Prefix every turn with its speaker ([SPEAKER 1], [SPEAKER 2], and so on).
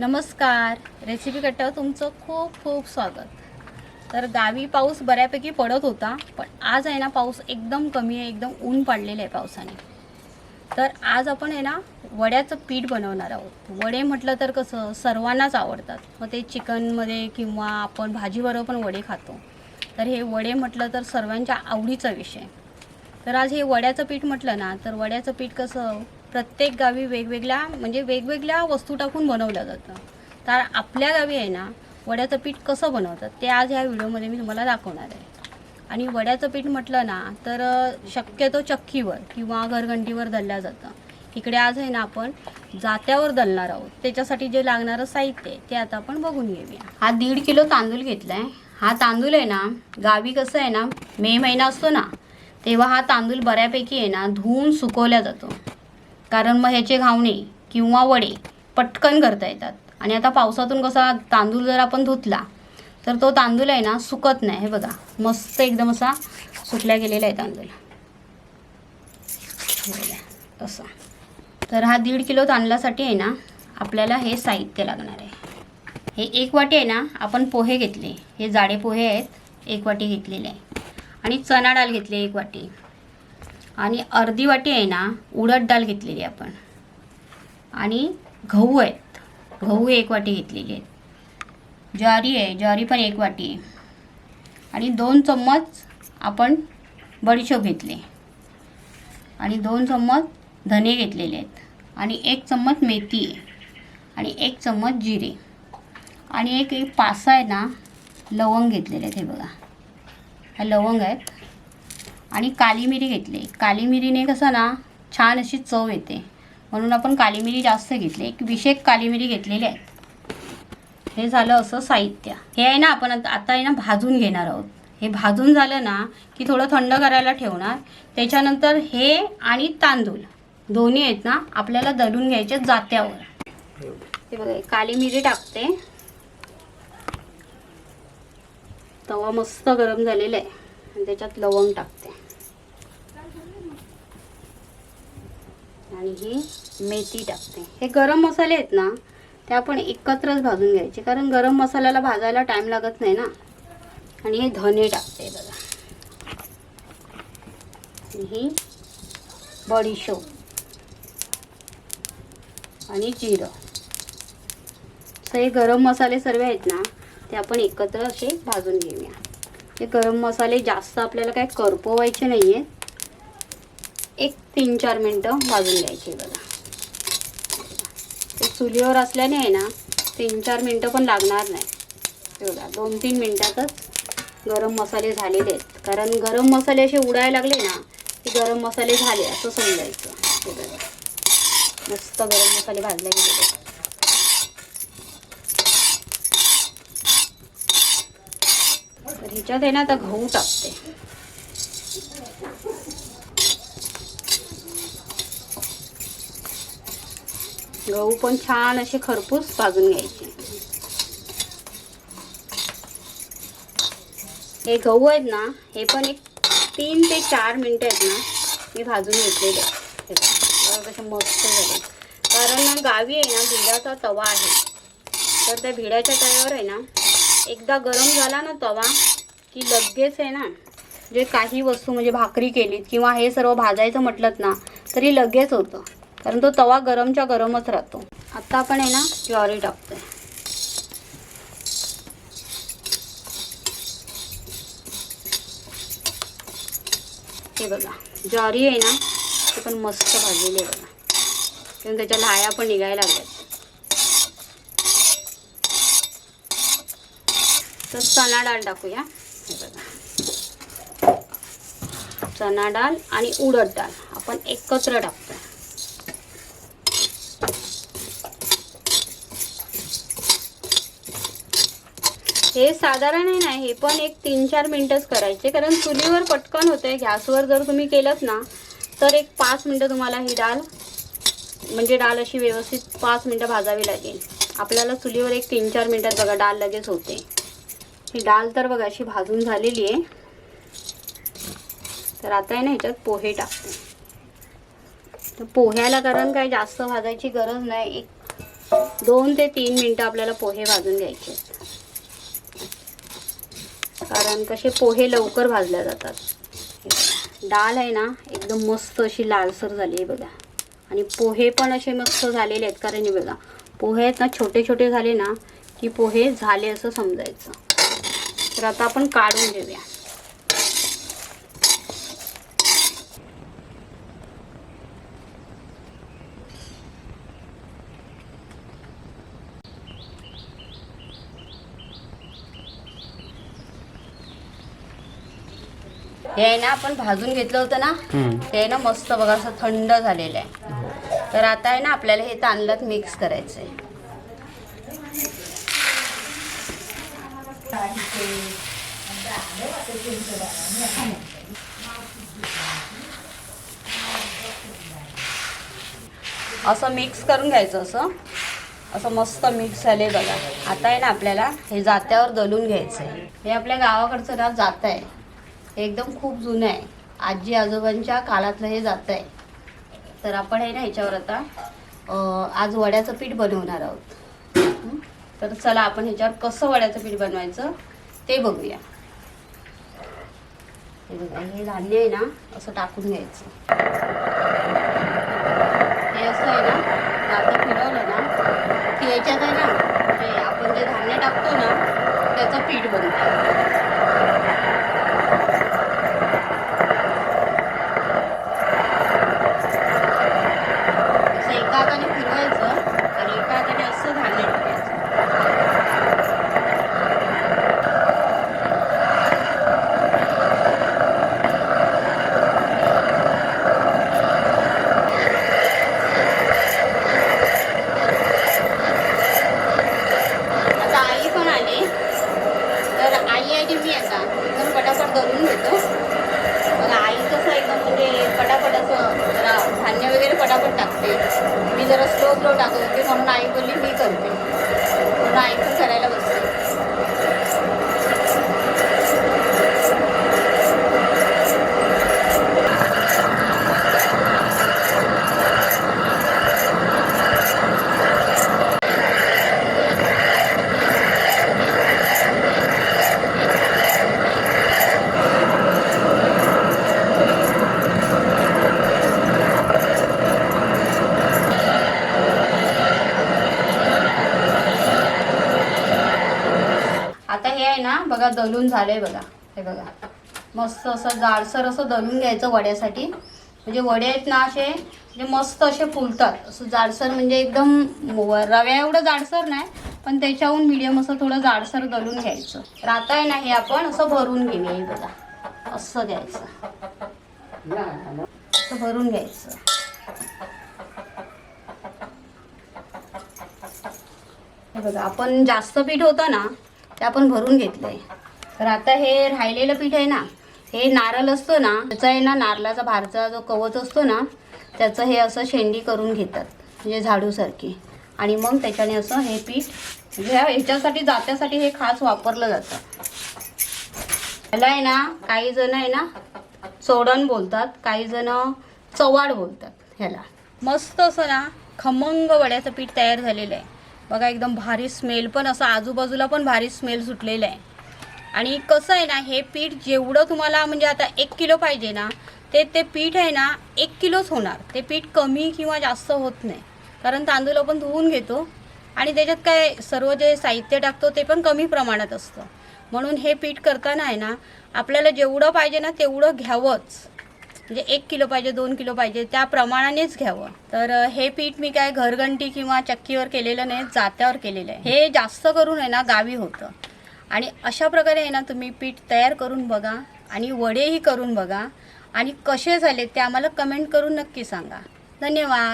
[SPEAKER 1] नमस्कार. रेसिपी कट्ट्यावर तुमचं खूप खूप स्वागत. तर गावी पाऊस बऱ्यापैकी पडत होता पण आज आहे ना पाऊस एकदम कमी आहे एकदम ऊन पाडलेलं आहे पावसाने. तर आज आपण आहे ना वड्याचं पीठ बनवणार आहोत. वडे म्हटलं तर कसं सर्वांनाच आवडतात. मग ते चिकनमध्ये किंवा आपण भाजीबरोबर पण वडे खातो. तर हे वडे म्हटलं तर सर्वांच्या आवडीचा विषय. तर आज हे वड्याचं पीठ म्हटलं ना तर वड्याचं पीठ कसं प्रत्येक गावी वेगवेगळ्या म्हणजे वेगवेगळ्या वस्तू टाकून बनवलं जातं. तर आपल्या गावी आहे ना वड्याचं पीठ कसं बनवतात ते आज ह्या व्हिडिओमध्ये मी तुम्हाला दाखवणार आहे. आणि वड्याचं पीठ म्हटलं ना तर शक्यतो चक्कीवर किंवा घरघंटीवर दळलं जातं. इकडे आज आहे ना आपण जात्यावर दलणार आहोत. त्याच्यासाठी जे लागणारं साहित्य आहे ते आता आपण बघून घेऊया. हा दीड किलो तांदूळ घेतला आहे हा तांदूळ आहे ना गावी कसं आहे ना मे महिना असतो ना तेव्हा हा तांदूळ बऱ्यापैकी आहे ना धुवून सुकवला जातो. कारण मग ह्याचे घावणे किंवा वडे पटकन करता येतात. आणि आता पावसातून कसा तांदूळ जर आपण धुतला तर तो तांदूळ आहे ना सुकत नाही. हे बघा मस्त एकदम असा सुकल्या गेलेला आहे तांदूळ. असा तर हा दीड किलो तांदळासाठी आहे ना आपल्याला हे साहित्य लागणार आहे. हे एक वाटी आहे ना आपण पोहे घेतले. हे जाडे पोहे आहेत एक वाटी घेतलेले आहे. आणि चणा डाळ घेतली एक वाटी. आणि अर्धी वाटी आहे ना उडद डाळ घेतलेली आपण. आणि गहू आहेत. गहू एक वाटी घेतलेली आहेत. ज्वारी आहे ज्वारी पण एक वाटी आहे. आणि दोन चम्मच आपण बडीशोप घेतले. आणि दोन चम्मच धने घेतलेले आहेत. आणि एक चम्मच मेथी आहे. आणि एक चम्मच जिरे. आणि एक एक पासा आहे ना लवंग घेतलेले आहेत हे बघा. ह्या लवंग आहेत. आणि काली मिरी घेतली. काली मिरीने कसं ना छान अशी चव येते. म्हणून आपण काली मिरी जास्त घेतली. एक विशेष काली मिरी घेतलेली आहे. हे झालं असं साहित्य. हे आहे ना आपण आता आहे ना भाजून घेणार आहोत. हे भाजून झालं ना की थोडं थंड करायला ठेवणार. त्याच्यानंतर हे आणि तांदूळ. दोन्ही आहेत ना आपल्याला दळून घ्यायचे जात्यावर. ते बघा काली मिरी टाकते. तवा मस्त गरम झालेला आहे. आणि त्याच्यात लवंग टाकते. आणि ही मेथी टाकते. हे गरम मसाले आहेत ना ते आपण एकत्रच भाजून घ्यायचे. कारण गरम मसाल्याला भाजायला टाईम लागत नाही ना. आणि हे धने टाकते बघा. ही बडीशो आणि जिरं. तर हे गरम मसाले सर्व आहेत ना ते आपण एकत्र असे भाजून घेऊया. हे गरम मसाले जास्त आपल्याला काय करपवायचे नाही आहेत एक तीन चार मिनटं भाजून द्यायची बघा. ते चुलीवर असल्याने आहे ना तीन चार मिनटं पण लागणार नाही. बघा दोन तीन मिनटातच गरम मसाले झालेले आहेत. कारण गरम मसाले असे उडायला लागले ना की गरम मसाले झाले असं समजायचं. बघा. मस्त गरम मसाले भाजले गेले तर ह्याच्यात आहे ना आता गहू टाकते. गहू पण छान असे खरपूस भाजून घ्यायचे. हे गहू आहेत ना हे पण एक तीन ते चार मिनटं आहेत ना मी भाजून घेतलेले कसे मस्त झाले. कारण गावी आहे ना भिडाचा तवा आहे. तर त्या भिड्याच्या तव्यावर आहे ना एकदा गरम झाला ना तवा की लगेच आहे ना जे काही वस्तू म्हणजे भाकरी केलीत किंवा हे सर्व भाजायचं म्हटलं ना तरी लगेच होतं. कारण तो तवा गरमच्या गरमच राहतो. आता आपण आहे ना ज्वारी टाकतोय. हे बघा ज्वारी आहे ना ते पण मस्त भाजलेली आहे बघा. कारण त्याच्या लाया पण निघायला लागल्यात. तर चणा डाळ टाकूया. हे बघा. चणा डाळ आणि उडद डाळ आपण एकत्र टाकतो हे साधारण आहे ना हे पण एक तीन चार मिनटंच करायचे. कारण चुलीवर पटकन होते गॅसवर जर तुम्ही केलंच ना तर एक पाच मिनटं तुम्हाला ही डाळ म्हणजे डाळ अशी व्यवस्थित पाच मिनटं भाजावी लागेल. आपल्याला चुलीवर एक तीन चार मिनटात बघा डाळ लगेच होते. ही डाळ तर बघा अशी भाजून झालेली आहे. तर आता आहे ना ह्याच्यात पोहे टाकते. तर पोह्याला कारण काय जास्त भाजायची गरज नाही. एक दोन ते तीन मिनटं आपल्याला पोहे भाजून घ्यायचे आहेत. कारण कसे पोहे लवकर भाजल्या जातात. डाळ आहे ना एकदम मस्त अशी लालसर झाली आहे बघा. आणि पोहे पण असे मस्त झालेले आहेत कारण हे बघा पोहे आहेत ना छोटे छोटे झाले ना की पोहे झाले असं समजायचं. तर आता आपण काढून घेऊया. हे आहे ना आपण भाजून घेतलं होतं ना ते आहे ना मस्त बघा असं थंड झालेलं आहे. तर आता आहे ना आपल्याला हे तांदळात मिक्स करायचं आहे. असं मिक्स करून घ्यायचं असं. असं मस्त मिक्स झाले बघा. आता आहे ना आपल्याला हे जात्यावर दलून घ्यायचं आहे हे आपल्या गावाकडचं ना जात आहे. हे एकदम खूप जुनं आहे. आजी आजोबांच्या काळातलं हे जात आहे तर आपण आहे ना ह्याच्यावर आता आज वड्याचं पीठ बनवणार आहोत. तर चला आपण ह्याच्यावर कसं वड्याचं पीठ बनवायचं ते बघूया. हे बघा हे धान्य आहे ना असं टाकून घ्यायचं. हे असं आहे ना आता फिरवलं ना की याच्यात आहे ना आपण जे धान्य टाकतो ना त्याचं पीठ बनतं. Đâu đạt? बघा दलून झालंय बघा. हे बघा. मस्त असं जाडसर असं दलून घ्यायचं वड्यासाठी. म्हणजे वडे आहेत ना असे म्हणजे मस्त असे फुलतात. असं जाडसर म्हणजे एकदम रव्या एवढं जाडसर नाही पण त्याच्याहून मिडियम असं थोडं जाडसर दलून घ्यायचं. राहताय आहे ना हे आपण असं भरून घेऊया बघा. असं द्यायचं असं भरून घ्यायचं. बघा आपण जास्त पीठ होतं ना ते आपण भरून घेतलं आहे तर आता हे राहिलेलं पीठ आहे ना हे नारळ असतो ना त्याचा आहे ना नारळाचा भारचा जो कवच असतो ना त्याचं हे असं शेंडी करून घेतात म्हणजे झाडूसारखी. आणि मग त्याच्याने असं हे पीठ म्हणजे ह्या- ह्याच्यासाठी जात्यासाठी हे खास वापरलं जातं. ह्याला आहे ना काही जण आहे ना चोडण बोलतात काही जण चवाड बोलतात ह्याला. मस्त असं ना खमंग वड्याचं पीठ तयार झालेलं आहे. बघा एकदम भारी स्मेल पण असं आजूबाजूला पण भारी स्मेल सुटलेलं आहे. आणि कसं आहे ना हे पीठ जेवढं तुम्हाला म्हणजे आता एक किलो पाहिजे ना ते ते पीठ आहे ना एक किलोच होणार. ते पीठ कमी किंवा जास्त होत नाही. कारण तांदूळ आपण धुवून घेतो आणि त्याच्यात काय सर्व जे साहित्य टाकतो ते पण कमी प्रमाणात असतं. म्हणून हे पीठ करताना आहे ना आपल्याला जेवढं पाहिजे ना तेवढं घ्यावंच. म्हणजे एक किलो पाहिजे दोन किलो पाहिजे त्या प्रमाणानेच घ्यावं. तर हे पीठ मी काय घरघंटी किंवा चक्कीवर केलेलं नाही जात्यावर केलेलं आहे. हे जास्त करून आहे ना गावी होतं. आणि अशा प्रकारे आहे ना तुम्ही पीठ तयार करून बघा आणि वडेही करून बघा. आणि कसे झाले ते आम्हाला कमेंट करून नक्की सांगा. धन्यवाद.